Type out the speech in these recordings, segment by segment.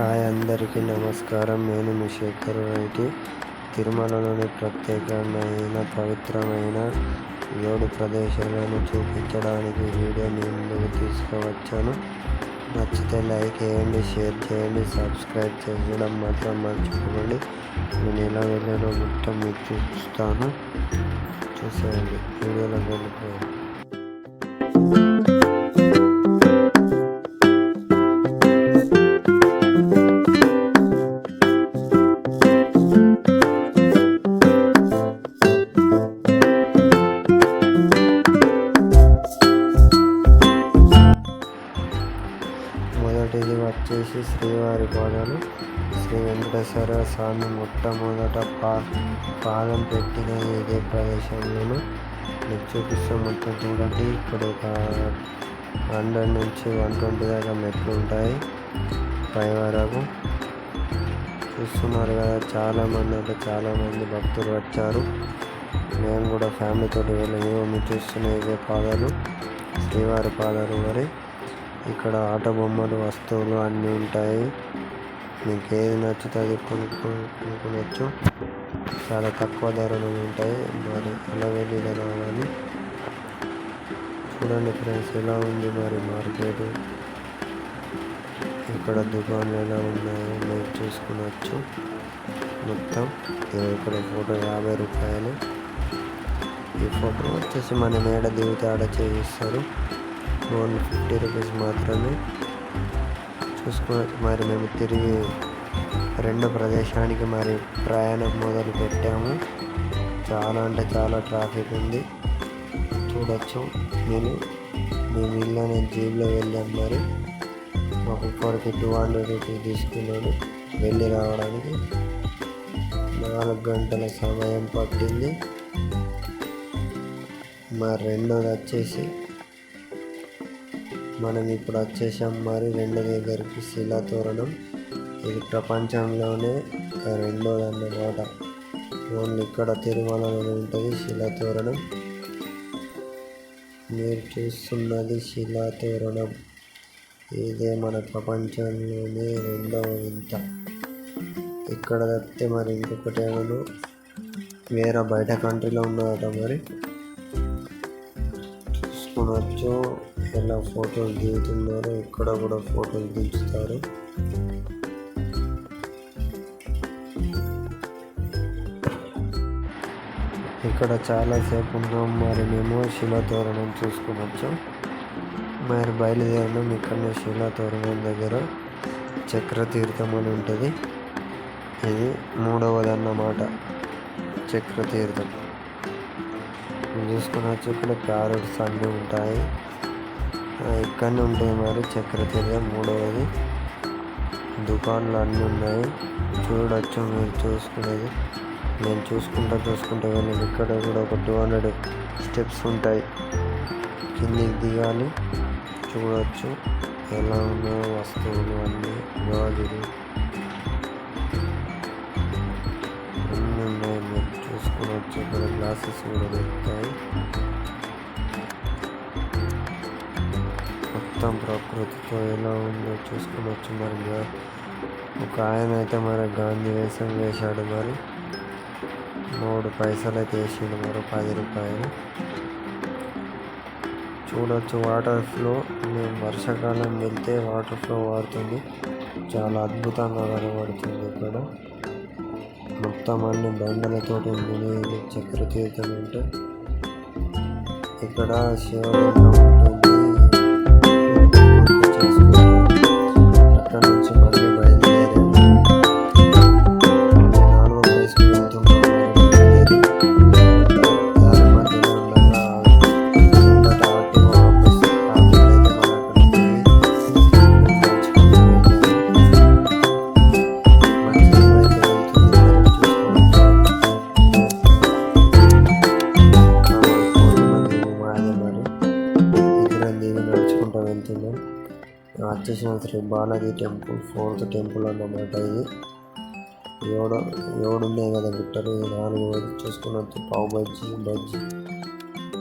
Hi అందరికీ నమస్కారం. నేను మీ శేఖర్ రెడ్డి. తిరుమలలోని ప్రత్యేకమైన పవిత్రమైన ఏడు ప్రదేశాలను చూపించడానికి వీడియో మీ ముందుకు తీసుకువచ్చాను. నచ్చితే లైక్ చేయండి షేర్ చేయండి సబ్స్క్రైబ్ చేయడం మాత్రం మర్చిపోకండి. నేను ఎలా వెళ్ళానో మొత్తం మీకు చూపిస్తాను. చూసేయండి. వీడియోలో వెళ్ళిపోయండి మొదటిది వచ్చేసి శ్రీవారి పాదాలు. శ్రీ వెంకటేశ్వర స్వామి మొట్టమొదట పా పాదం పెట్టిన ఇదే ప్రదేశంలోను. మీకు మొత్తం చూడండి. ఇక్కడ ఒక హండ్రెడ్ నుంచి వన్ ట్వంటీ దాకా మెట్లు ఉంటాయి పై వరకు. చూస్తున్నారు కదా చాలామంది అంటే చాలామంది భక్తులు వచ్చారు. నేను కూడా ఫ్యామిలీతో వెళ్ళి మీరు చూస్తున్న ఇవే పాదాలు. శ్రీవారి పాదాలు మరి. ఇక్కడ ఆట బొమ్మలు వస్తువులు అన్నీ ఉంటాయి. మీకు ఏది నచ్చితే కొనుక్కో కొనుక్కోవచ్చు. చాలా తక్కువ ధరలు ఉంటాయి. మరి అలా వెళ్ళి రావాలి చూడండి ఫ్రెండ్స్ ఎలా ఉంది మరి మార్కెట్? ఇక్కడ దుకాణాలు ఎలా ఉన్నాయో మీరు చూసుకునవచ్చు మొత్తం ఇక్కడ ఫోటో యాభై రూపాయలు. ఈ ఫోటో వచ్చేసి మన మేడ దిగుతే ఆడ చేయిస్తారు ఓన్లీ ఫిఫ్టీ రూపీస్ మాత్రమే చూసుకోవచ్చు మరి మేము తిరిగి రెండో ప్రదేశానికి మరి ప్రయాణం మొదలు పెట్టాము. చాలా అంటే చాలా ట్రాఫిక్ ఉంది. చూడొచ్చు. నేను మేము ఇల్లు జీబ్లో వెళ్ళాం మరి. ఒక్కొక్కరికి టూ హండ్రెడ్ రూపీస్ తీసుకున్నాను. వెళ్ళి రావడానికి నాలుగు గంటల సమయం పట్టింది. మా రెండోది వచ్చేసి మనం ఇప్పుడు వచ్చేసాం మరి రెండో దగ్గరికి శిలా తోరణం. ఇది ప్రపంచంలోనే రెండోది అన్నమాట ఓన్లీ ఇక్కడ తిరుమలలోనే ఉంటుంది శిలా తోరణం. మీరు చూస్తున్నది శిలా తోరణం. ఇదే మన ప్రపంచంలోనే రెండవ వింత. ఇక్కడ తప్పితే మరి ఇంకొకటి ఏమను? వేరే బయట కంట్రీలో ఉన్నదట మరి. చూసుకునొచ్చు. ఎలా ఫోటోలు దిగుతున్నారో ఇక్కడ కూడా ఫోటోలు దించుతారు ఇక్కడ చాలాసేపు ఉన్నాం. మరి మేము శిలాతోరణం చూసుకోవచ్చు మరి బయలుదేరినాం ఇక్కడనే శిలాతోరణం దగ్గర. చక్రతీర్థం అని ఉంటుంది. ఇది మూడవది అన్నమాట చక్రతీర్థం చూసుకున్నచ్చు ఇక్కడ ప్యారెట్స్ అన్నీ ఉంటాయి. ఇక్కడనే ఉంటాయి మరి చక్రతీర్థం మూడవది దుకాణాలు అన్నీ ఉన్నాయి. చూడొచ్చు మీరు చూసుకునేది. నేను చూసుకుంటా చూసుకుంటా కానీ ఇక్కడ కూడా ఒక టూ హండ్రెడ్ స్టెప్స్ ఉంటాయి. కిందికి దిగాలి. చూడవచ్చు ఎలా ఉన్నాయో వస్తువులు అన్నీ గాజులు. అన్నీ ఉన్నాయి. మీరు చూసుకోవచ్చు. ఇక్కడ గ్లాసెస్ కూడా దొరుకుతాయి. మొత్తం ప్రకృతితో ఎలా ఉందో చూసుకోవచ్చు మరి ఒక ఆయన అయితే మరి గాంధీ వేషం వేశాడు మరి. మూడు పైసలు అయితే వేసిండు మరి పది రూపాయలు. చూడొచ్చు వాటర్ ఫ్లో. మేము వర్షాకాలం వెళ్తే వాటర్ ఫ్లో వాడుతుంది. చాలా అద్భుతంగా కనబడుతుంది ఇక్కడ. మొత్తం అన్ని బండలతోటి మునిగి చక్ర తీర్థం ఉంటే ఇక్కడ శివలింగం ఉంటుంది. అక్కడ వచ్చేసిన Sri Balaji temple fourth temple అన్నమాట ఇది. ఏడు ఏడు ఉన్నాయి కదా గుట్టలు ఈ నాలుగు చూసుకున్నట్టు పావు బజ్జీ బజ్జీ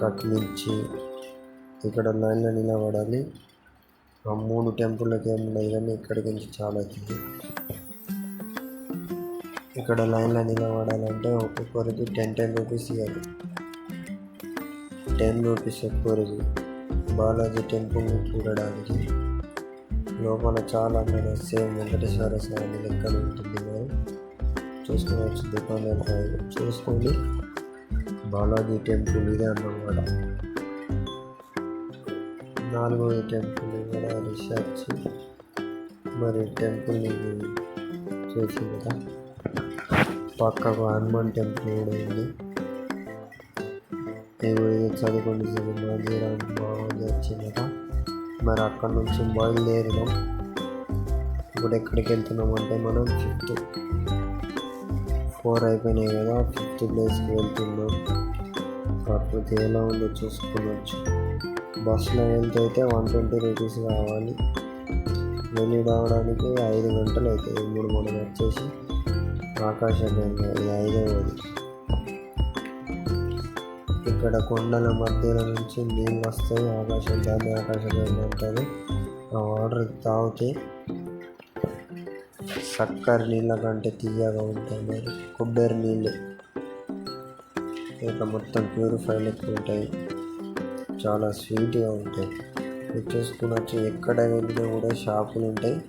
కట్లించి ఇక్కడ లైన్లో నిలబడాలి ఆ మూడు టెంపుల్కి ఏమున్నాయి కానీ ఇక్కడికి నుంచి చాలా అవుతుంది ఇక్కడ లైన్లో నిలబడాలంటే ఒక్కొక్కరికి టెన్ టెన్ రూపీస్ ఇవ్వాలి టెన్ రూపీస్ ఒక్కొక్కరికి బాలాజీ టెంపుల్ని చూడడానికి. లోపల చాలా మీరు సేమ్ వెంకటేశ్వర స్వామి లెక్క ఉంటుంది మరి చూసుకోవచ్చు దుకాణాలు చూసుకోండి బాలాజీ టెంపుల్ ఇదే అన్నమాట. నాలుగవ టెంపుల్ కూడా రీసెర్చ్ మరి టెంపుల్ని చూసి కదా పక్కకు హనుమాన్ టెంపుల్ కూడా ఉంది. ఏదో ఇది చదువుకొని బాగా బాగుంది వచ్చిందట మరి అక్కడ నుంచి బయలుదేరినాం. ఇప్పుడు ఎక్కడికి వెళ్తున్నాం అంటే మనం ఫిఫ్త్ ఫోర్ అయిపోయినాయి కదా ఫిఫ్త్ ప్లేస్కి వెళ్తున్నాం. ప్రకృతి ఎలా ఉందో చూసుకోవచ్చు. బస్సులో వెళ్తే అయితే వన్ ట్వంటీ రూపీస్ కావాలి. వెళ్ళి రావడానికి ఐదు గంటలు అవుతాయి. మూడు మూడు వచ్చేసి ఆకాశం ఇది ఐదవది. ఇక్కడ కొండల మధ్యలో నుంచి నీళ్ళు వస్తాయి. ఆకాశం దాన్ని ఆకాశం ఉంటుంది ఆ వాటర్ తాగితే చక్కెర నీళ్ళ కంటే తీయగా ఉంటాయి మరి కొబ్బరి నీళ్ళు. ఇక మొత్తం ప్యూరిఫై లెక్క ఉంటాయి. చాలా స్వీట్గా ఉంటాయి. చూసుకుని వచ్చి ఎక్కడ వెళ్ళినా కూడా షాపులు ఉంటాయి.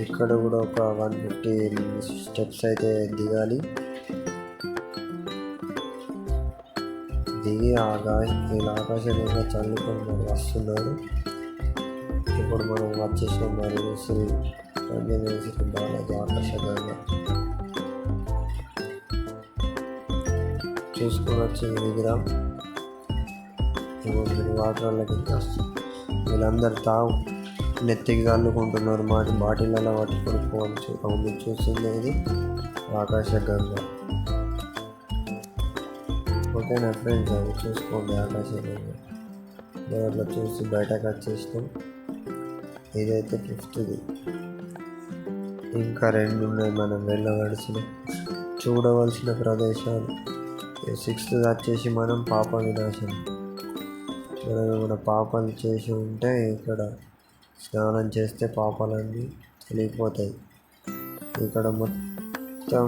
ఇక్కడ కూడా ఒక వన్ ఫిఫ్టీ స్టెప్స్ అయితే దిగాలి. దిగి ఆకాశం వీళ్ళు ఆకాశంగా చల్లుకొని మరి వస్తున్నారు. ఇప్పుడు మనం వచ్చేసాం మరి శ్రీ ఆంజనేయ శ్రీ బాలాజీ ఆకర్షణంగా చూసుకొని వచ్చింది విగ్రహం. వాటర్లకి వీళ్ళందరూ తావు నెత్తికి చల్లుకుంటున్నారు మాటి బాటిళ్ళలో పట్టుకొని పోవచ్చు అవును చూసింది ఇది ఆకాశ గంగ ఓకేనా ఫ్రెండ్స్ అవి చూసుకోండి ఆకాశ గంగ దాంట్లో చూసి బయటకు వచ్చేసినాం ఇదైతే ఫిఫ్త్ది ఇంకా రెండు ఉన్నాయి మనం వెళ్ళవలసిన చూడవలసిన ప్రదేశాలు. సిక్స్త్ వచ్చేసి మనం పాప వినాశం మనం మన పాపాలు చేసి ఉంటే ఇక్కడ స్నానం చేస్తే పాపాలన్నీ తెలియపోతాయి ఇక్కడ మొత్తం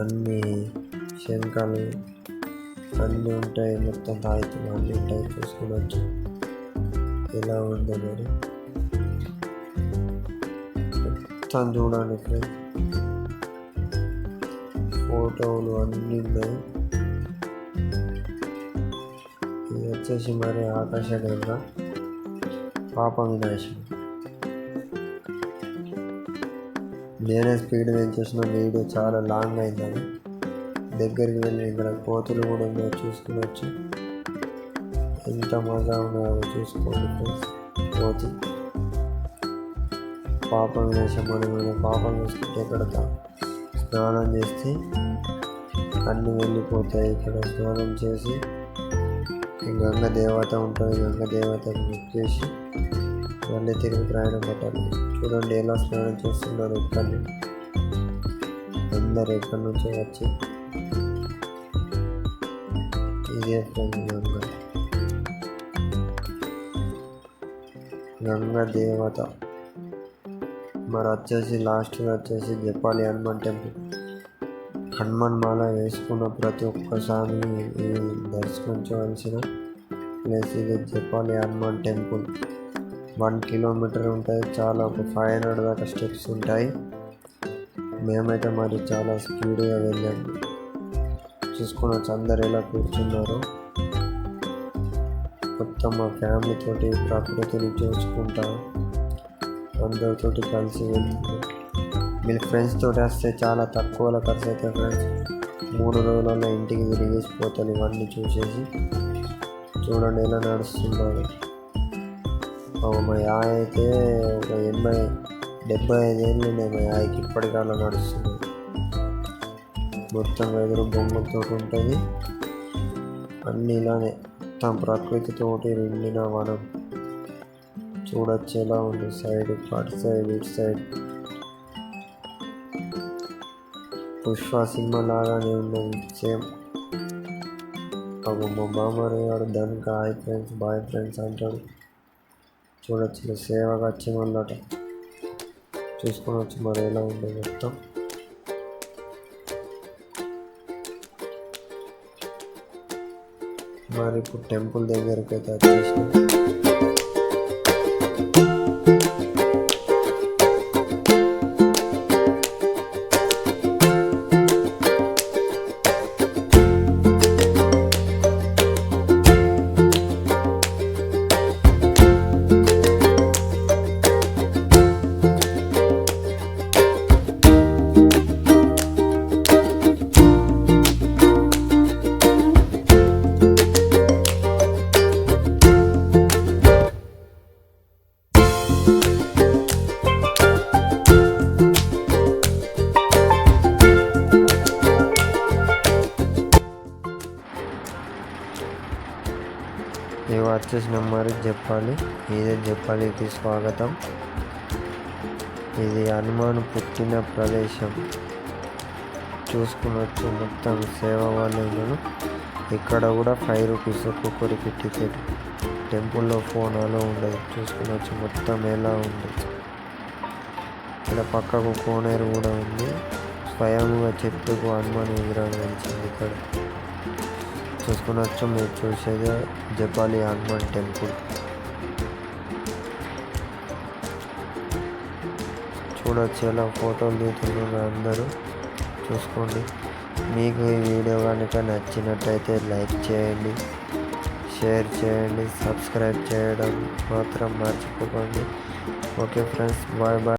అన్ని శంఖాలు అన్నీ ఉంటాయి మొత్తం తాయితులు అన్నీ ఉంటాయి చూసుకోవచ్చు ఎలా ఉందో మరి. మొత్తం చూడండి ఫ్రెండ్ ఫోటోలు అన్నీ ఉన్నాయి. ఇది వచ్చేసి మరి ఆకాశగంగా పాప వినాశం. నేనే స్పీడ్ పెంచేసిన వీడియో చాలా లాంగ్ అయిందని. దగ్గరికి వెళ్ళి ఇక్కడ కోతులు కూడా ఉన్నాయో చూసుకోవచ్చు ఎంత మజా ఉన్నాయో చూసుకోండి ఫ్రెండ్స్ కోతి. పాపం వినాశం పాపం వేసుకుంటే ఇక్కడ స్నానం చేస్తే అన్నీ వెళ్ళిపోతాయి. ఇక్కడ స్నానం చేసి గంగ దేవత ఉంటుంది. గంగ దేవతను చేసి మళ్ళీ తిరిగి ప్రయాణం పట్టాలి చూడండి ఎలా స్నానం చేస్తున్నారు ఇక్కడ అందరు ఎక్కడి నుంచో వచ్చి ఇదే ఫ్రెండ్ గంగ. గంగ దేవత. మరి వచ్చేసి లాస్ట్గా వచ్చేసి జపాలి హనుమాన్ టెంపుల్. హనుమాన్ మాల వేసుకున్న ప్రతి ఒక్కసారి దర్శించవలసిన ప్లేస్ ఇది Japali Hanuman temple. One kilometre ఉంటుంది చాలా ఒక ఫైవ్ హండ్రెడ్ దాకా స్టెప్స్ ఉంటాయి. మేమైతే మరి చాలా స్పీడ్గా వెళ్ళాము చూసుకోవచ్చు అందరు ఎలా కూర్చున్నారు. మొత్తం మా ఫ్యామిలీ తోటి ప్రకృతిని చూసుకుంటా అందరితోటి కలిసి వెళ్తున్నాం మీరు ఫ్రెండ్స్ తోటి వస్తే చాలా తక్కువలో ఖర్చు అవుతాయి ఫ్రెండ్స్ మూడు రోజులలో ఇంటికి తిరిగేసిపోతాను ఇవన్నీ చూసేసి. చూడండి ఎలా నడుస్తున్నారు మా యాయ అయితే ఒక ఎనభై డెబ్బై ఐదేళ్ళు ఉన్నాయి మా యాయకి ఇప్పటికల్లా నడుస్తుంది. మొత్తం ఎదురు బొమ్మలతో ఉంటుంది. అన్నీ ఇలానే. మొత్తం ప్రకృతితోటి నిండిన వనం. చూడొచ్చేలా ఉంది. సైడ్ అటు సైడ్ ఇటు సైడ్. పుష్ప సినిమా లాగానే ఉన్నది. సేమ్. ఒక మా బామ్మ వాడు దానికి హాయ్ ఫ్రెండ్స్ బాయ్ ఫ్రెండ్స్ అంటాడు చూడొచ్చు సేవగా వచ్చిన వాళ్ళట చూసుకొని వచ్చి మరి ఎలా ఉంది మొత్తం మరి ఇప్పుడు టెంపుల్ దగ్గరికి అయితే వచ్చేసి వచ్చేసినాం నెంబర్ చెప్పాలి. మరి చెప్పాలి ఇదే స్వాగతం. ఇది హనుమాన్ పుట్టిన ప్రదేశం. చూసుకున్నట్టు మొత్తం సేవ వాళ్ళు ఇక్కడ కూడా ఫైవ్ రూపీస్ ఒక్కొక్కరికి టికెట్ టెంపుల్లో ఫోన్ అలా ఉండదు. చూసుకున్నచ్చు మొత్తం ఎలా ఉంది? ఇక్కడ పక్కకు కోనేరు కూడా ఉంది. స్వయంగా చెట్టుకు హనుమాన్ విగ్రహం వెలిచింది ఇక్కడ. చూసుకున్నచ్చు మీరు చూసేది జపాలి హనుమాన్ టెంపుల్. చూడొచ్చు ఎలా ఫోటోలు తీసుకున్నారు అందరూ. చూసుకోండి. మీకు ఈ వీడియో కనుక నచ్చినట్టయితే లైక్ చేయండి. షేర్ చేయండి. సబ్స్క్రైబ్ చేయడం మాత్రం మర్చిపోకండి. Okay friends bye bye.